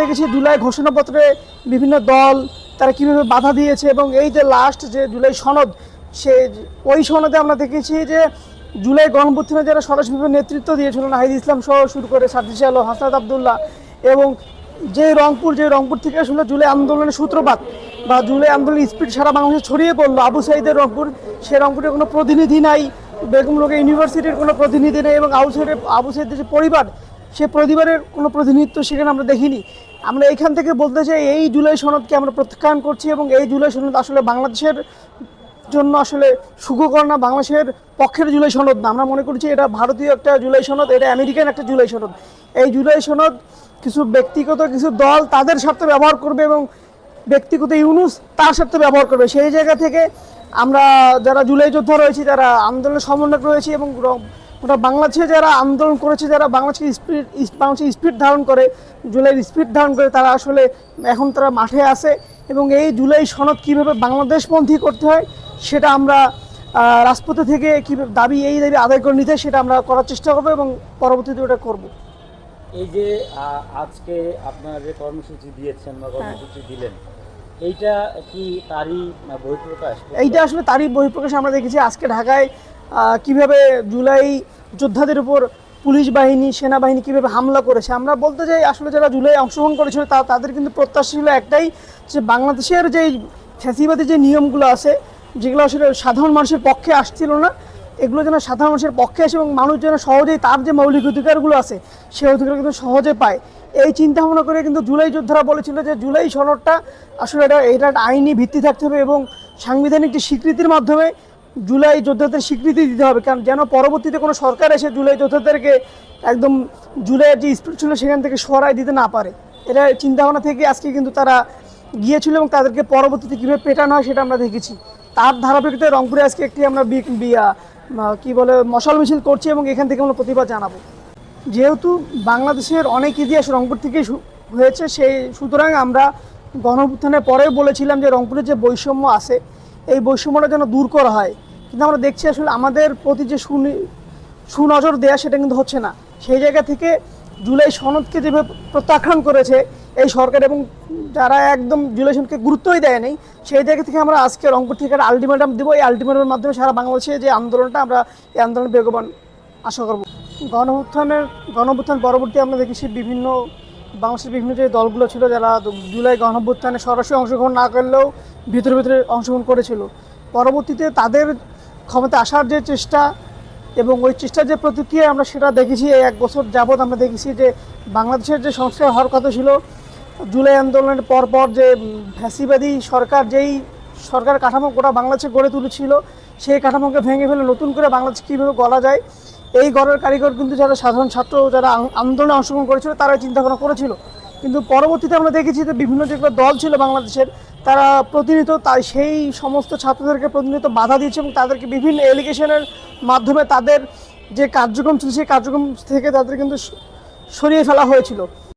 দেখেছি জুলাই ঘোষণাপত্রে বিভিন্ন দল তারা কীভাবে বাধা দিয়েছে এবং এই যে লাস্ট যে জুলাই সনদ, সে ওই সনদে আমরা দেখেছি যে জুলাই গণভুত্থানে যারা সরাসরিভাবে নেতৃত্ব দিয়েছিল, নাহিদ ইসলাম সহ শুরু করে সাদিস আলো হাসনাত আবদুল্লাহ এবং যে রংপুর যে রংপুর থেকে আসলে জুলাই আন্দোলনের সূত্রপাত বা জুলাই আন্দোলনের স্পিড সারা বাংলাদেশে ছড়িয়ে পড়ল, আবু সাইদের রংপুর, সে রংপুরের কোনো প্রতিনিধি নাই, বেগম লোকে ইউনিভার্সিটির কোনো প্রতিনিধি নেই এবং আবু সাইদের আবু সাইদের যে পরিবার, সে পরিবারের কোনো প্রতিনিধিত্ব সেখানে আমরা দেখিনি। আমরা এখান থেকে বলতে চাই, এই জুলাই সনদকে আমরা প্রত্যাখ্যান করছি এবং এই জুলাই সনদ আসলে বাংলাদেশের জন্য আসলে সুখকর না, বাংলাদেশের পক্ষের জুলাই সনদ না। আমরা মনে করছি এটা ভারতীয় একটা জুলাই সনদ, এটা আমেরিকান একটা জুলাই সনদ। এই জুলাই সনদ কিছু ব্যক্তিগত, কিছু দল তাদের স্বার্থে ব্যবহার করবে এবং ব্যক্তিগত ইউনুস তার স্বার্থে ব্যবহার করবে। সেই জায়গা থেকে আমরা যারা জুলাই যোদ্ধা রয়েছি, যারা আন্দোলনের সমন্বয়ক রয়েছি এবং গোটা বাংলাদেশে যারা আন্দোলন করেছে যারা বাংলাদেশের স্পিড বাংলাদেশের স্পিড ধারণ করে জুলাইয়ের স্পিড ধারণ করে তারা আসলে এখন তারা মাঠে আছে এবং এই জুলাই সনদ কীভাবে বাংলাদেশপন্থী করতে হয় সেটা আমরা রাজপথে থেকে কীভাবে দাবি এই দাবি আদায় করে নিতে সেটা আমরা করার চেষ্টা করব এবং পরবর্তীতে ওটা করব। এই যে আজকে আপনার যে কর্মসূচি দিয়েছেন বা কর্মসূচি দিলেন এইটা কি তারই বহিঃপ্রকাশ? এইটা আসলে তারই বহিঃপ্রকাশ আমরা দেখেছি। আজকে ঢাকায় কীভাবে জুলাই যোদ্ধাদের উপর পুলিশ বাহিনী, সেনাবাহিনী কীভাবে হামলা করেছে? আমরা বলতে চাই, আসলে যারা জুলাই অংশগ্রহণ করেছিল, তা তাদের কিন্তু প্রত্যাশা ছিল একটাই, যে বাংলাদেশের যে ফ্যাসিবাদী যে নিয়মগুলো আছে, যেগুলো আসলে সাধারণ মানুষের পক্ষে আসছিল না, এগুলো যেন সাধারণ মানুষের পক্ষে আসে এবং মানুষ যেন সহজেই তার যে মৌলিক অধিকারগুলো আছে, সেই অধিকার কিন্তু সহজে পায়। এই চিন্তা ভাবনা করে কিন্তু জুলাই যোদ্ধারা বলেছিল যে জুলাই সনদটা আসলে এটা এটা আইনি ভিত্তি থাকতে হবে এবং সাংবিধানিক একটি স্বীকৃতির মাধ্যমে জুলাই যোদ্ধাদের স্বীকৃতি দিতে হবে। কারণ যেন পরবর্তীতে কোনো সরকার এসে জুলাই যোদ্ধাদেরকে একদম জুলাইয়ের যে স্পিড ছিল সেখান থেকে সরাই দিতে না পারে। এটা চিন্তাভাবনা থেকে আজকে কিন্তু তারা গিয়েছিল এবং তাদেরকে পরবর্তীতে কীভাবে পেটানো হয় সেটা আমরা দেখেছি। তার ধারাবাহিকতায় রংপুরে আজকে একটি আমরা বিয়া কি বলে, মশাল মিছিল করছি এবং এখান থেকে আমরা প্রতিবাদ জানাব। যেহেতু বাংলাদেশের অনেক ইতিহাস রংপুর থেকে হয়েছে, সেই, সুতরাং আমরা গণঅভ্যুত্থানের পরেও বলেছিলাম যে রংপুরের যে বৈষম্য আছে, এই বৈষম্যটা যেন দূর করা হয়। কিন্তু আমরা দেখছি আসলে আমাদের প্রতি যে সুনি সুনজর দেয়া সেটা কিন্তু হচ্ছে না। সেই জায়গা থেকে জুলাই সনদকে যেভাবে প্রত্যাখ্যান করেছে এই সরকার এবং যারা একদম জুলাই সনদকে গুরুত্বই দেয়নি, সেই জায়গা থেকে আমরা আজকে রংপুর থেকে একটা আলটিমেটাম দেবো। এই আলটিমেটামের মাধ্যমে সারা বাংলাদেশে যে আন্দোলনটা আমরা এই আন্দোলন বেগবান আশা করব। গণউত্থানের গণউত্থান পরবর্তী আমরা দেখেছি বিভিন্ন বাংলাদেশের বিভিন্ন যে দলগুলো ছিল যারা জুলাই গণঅভ্যুত্থানে সরাসরি অংশগ্রহণ না করলেও ভিতরে ভিতরে অংশগ্রহণ করেছিল। পরবর্তীতে তাদের ক্ষমতা আসার যে চেষ্টা এবং ওই চেষ্টার যে প্রতিক্রিয়া আমরা সেটা দেখেছি, এই এক বছর যাবৎ আমরা দেখেছি যে বাংলাদেশের যে সংস্কার হওয়ার কথা ছিল, জুলাই আন্দোলনের পর পর যে ফ্যাসিবাদী সরকার যেই সরকার কাঠামো গোটা বাংলাদেশে গড়ে তুলেছিল, সেই কাঠামোকে ভেঙে ফেলে নতুন করে বাংলাদেশ কীভাবে গড়া যায়, এই গড়ের কারিগর কিন্তু যারা সাধারণ ছাত্র, যারা আন্দোলনে অংশগ্রহণ করেছিল তারা চিন্তা ভাবনা করেছিল। কিন্তু পরবর্তীতে আমরা দেখেছি যে বিভিন্ন যেগুলো দল ছিল বাংলাদেশের, তারা প্রতিনিয়ত তাই সেই সমস্ত ছাত্রদেরকে প্রতিনিয়ত বাধা দিয়েছে এবং তাদেরকে বিভিন্ন এলিগেশনের মাধ্যমে তাদের যে কার্যক্রম ছিল, সেই কার্যক্রম থেকে তাদের কিন্তু সরিয়ে ফেলা হয়েছিল।